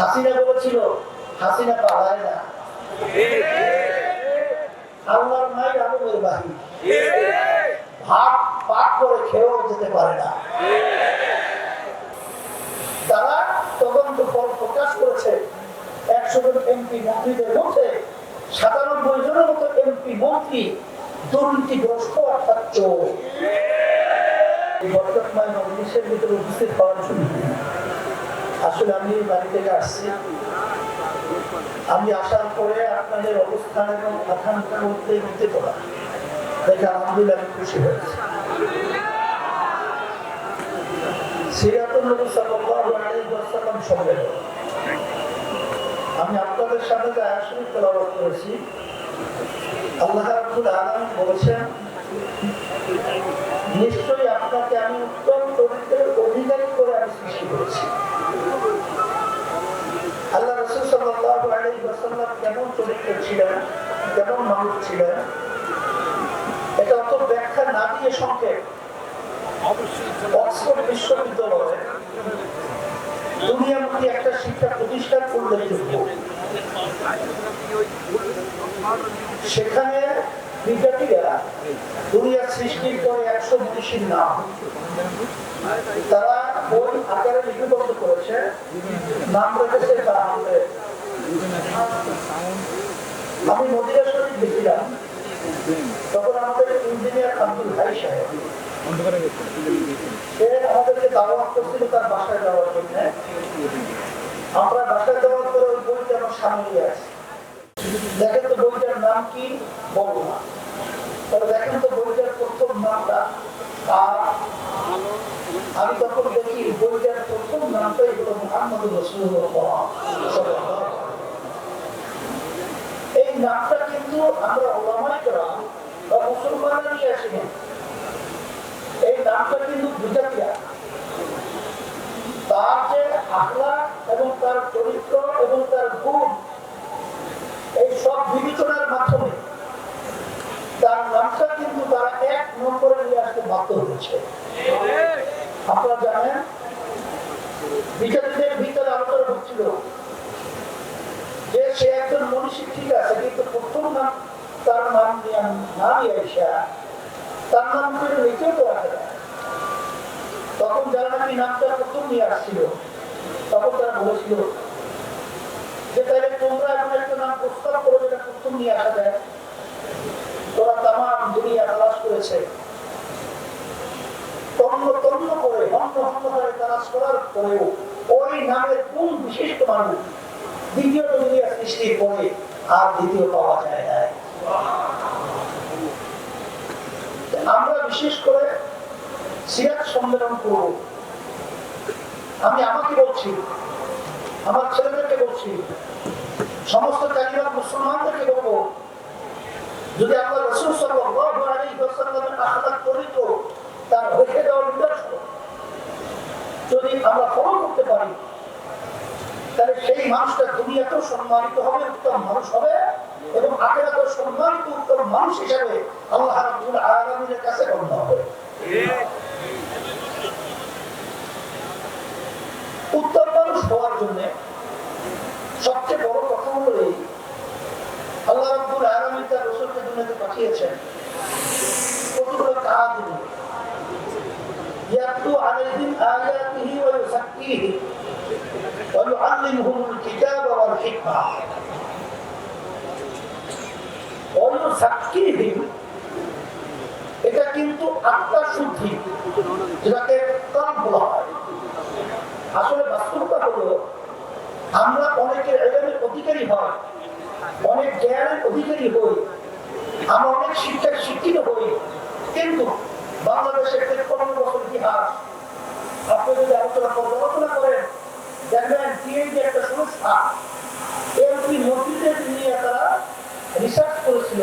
হাসিনা বলেছিল, হাসিনা পালায় না। আল্লাহর নাই আলমের বাহিনী ভাত পাক করে খেয়েও যেতে পারে না। তারা তদন্ত ফল প্রকাশ করেছে একশো জন এমপি মন্ত্রীদের মধ্যে সাতানব্বই জনের মতো এমপি মন্ত্রী দুর্নীতিগ্রস্ত অর্থাৎ চোর। বর্তমান মজলিসের ভিতরে উপস্থিত হওয়ার জন্য আসলে আমি বাড়ি থেকে আসছি। আমি আসার পরে আপনাদের অবস্থান এবং আকাঙ্ক্ষার মধ্যে মধ্যে পড়া দেখে আলহামদুলিল্লাহ আমি খুশি হয়েছি। আমি আপনাদের সাথে যে আয়াত শরীফ তেলাওয়াত করেছি, আল্লাহ রাব্বুল বলেছেন, নিশ্চয়ই আপনাকে আমি উত্তম চরিত্রের অধিকারী করে আমি সৃষ্টি করেছি আল্লাহ রসুল সাল্লাল্লাহু আলাইহি ওয়াসাল্লাম কেমন চরিত্র ছিলেন কেমন মানুষ ছিলেন এটা অত ব্যাখ্যা না দিয়ে সংক্ষেপ। অক্সফোর্ড বিশ্ববিদ্যালয়ে দুনিয়ামুখী একটা শিক্ষা প্রতিষ্ঠান উল্লেখযোগ্য সেখানে বিদ্যার্থীরা দুনিয়া সৃষ্টির পরে একশো মনীষীর নাম। তারা ওই আকারে লিপিবদ্ধ করেছে, নাম রেখেছে তারা। আমি মদিনা শরীফ গেছিলাম। তখন আমাদের ইঞ্জিনিয়ার আব্দুল ভাই সাহেব তার দেখেন তো বইটার নাম কি? বলব দেখেন তো বইটার প্রথম নামটা আর আমি তখন দেখি বইটার প্রথম নামটাই হলো মোহাম্মদ রসুল্লাহ নামটা কিন্তু আমরা ওলামাই বা মুসলমানরা নিয়ে আসিনি এই নামটা কিন্তু বিজাতিয়া তার যে আখলা এবং তার চরিত্র এবং তার গুণ, এই সব বিবেচনার মাধ্যমে তার নামটা কিন্তু তারা এক নম্বরে নিয়ে আসতে বাধ্য হয়েছে। আপনারা জানেন, বিচারীদের ভিতরে আলোচনা হচ্ছিল যে সে একজন মনীষী ঠিক আছে কিন্তু প্রথম নাম তার নাম আসা তার নাম করে লিখেও তো রাখে তখন যারা নাকি নামটা প্রথম নিয়ে আসছিল, তখন তারা বলেছিল যে তাহলে তোমরা এমন একটা নাম প্রস্তাব করো যেটা প্রথম নিয়ে আসা যায়। তোরা তামাম দুনিয়া তালাশ করেছে। তন্ন তন্ন করে অন্য অন্য করে তালাশ করার পরেও ওই নামের কোন বিশিষ্ট মানুষ দ্বিতীয় দুনিয়া সৃষ্টির পরে আর দ্বিতীয় পাওয়া যায় না আমরা বিশেষ করে সিরাজ সম্মেলন করব। আমি আমাকে বলছি, আমার ছেলেদেরকে বলছি, সমস্ত কালিমার মুসলমানদেরকে বলব, যদি আমরা রসুল আলাইহি ওয়াসাল্লামের আখলাক তার যদি আমরা করতে পারি, তাহলে সেই মানুষটা দুনিয়াতেও সম্মানিত হবে, উত্তম মানুষ হবে। এবং আখেরাতেও সম্মানিত উত্তম মানুষ হিসেবে আল্লাহ রাব্বুল আলামিনের কাছে গণ্য হবে। উত্তম মানুষ হওয়ার জন্য সবচেয়ে বড় কথা হলো এই। আল্লাহ রাব্বুল আলামিন তার রাসূলকে দুনিয়াতে পাঠিয়েছেন। কতগুলো কাজ ইয়াতলু আলাইহিম আয়াতিহি ওয়া ইউযাক্কিহিম ওয়া ইউআল্লিমুহুমুল কিতাবা ওয়াল হিকমা ওয়া ইউযাক্কিহিম এটা কিন্তু আত্মার শুদ্ধি, যেটাকে কাম বলা হয়। আসলে বাস্তবতা হলো, আমরা অনেকের এলেমের অধিকারী হয়, অনেক জ্ঞানের অধিকারী হই, আমরা অনেক শিক্ষায় শিক্ষিত হই। কিন্তু বাংলাদেশের তেপ্পান্ন বছর ইতিহাস, আপনি যদি আলোচনা পর্যালোচনা করেন, দেখবেন টিএনডি একটা সংস্থা এমপি মন্ত্রীদের নিয়ে তারা রিসার্চ করেছিল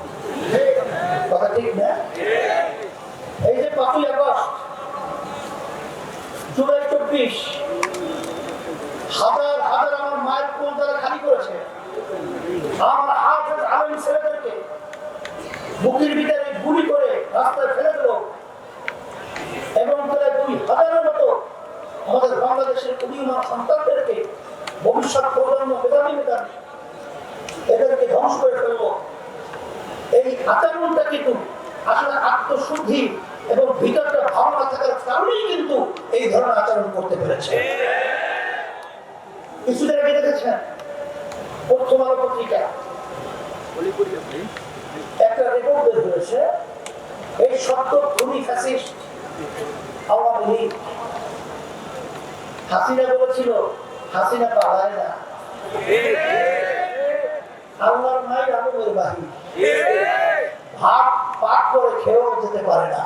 ছেলেদেরকে বুকের ভিতরে গুলি করে রাস্তায় ফেলে দিল। এবং প্রায় দুই হাজারের মতো আমাদের বাংলাদেশের উদীয়মান সন্তানদেরকে ভবিষ্যৎ প্রজন্ম মেধাবী মেধাবী এদেরকে ধ্বংস করে ফেলল। এই আচরণটা কিন্তু আসলে আত্মশুদ্ধি এবং ভিতরটা ভাবনা থাকার কারণেই কিন্তু এই ধরনের আচরণ করতে পেরেছে। কিছুদিন আগে দেখেছেন প্রথম আলো পত্রিকা একটা রেকর্ড বের হয়েছে এই শব্দ না। আল্লাহর নাই আলমের ভাত পাক করে খেয়েও যেতে পারে না।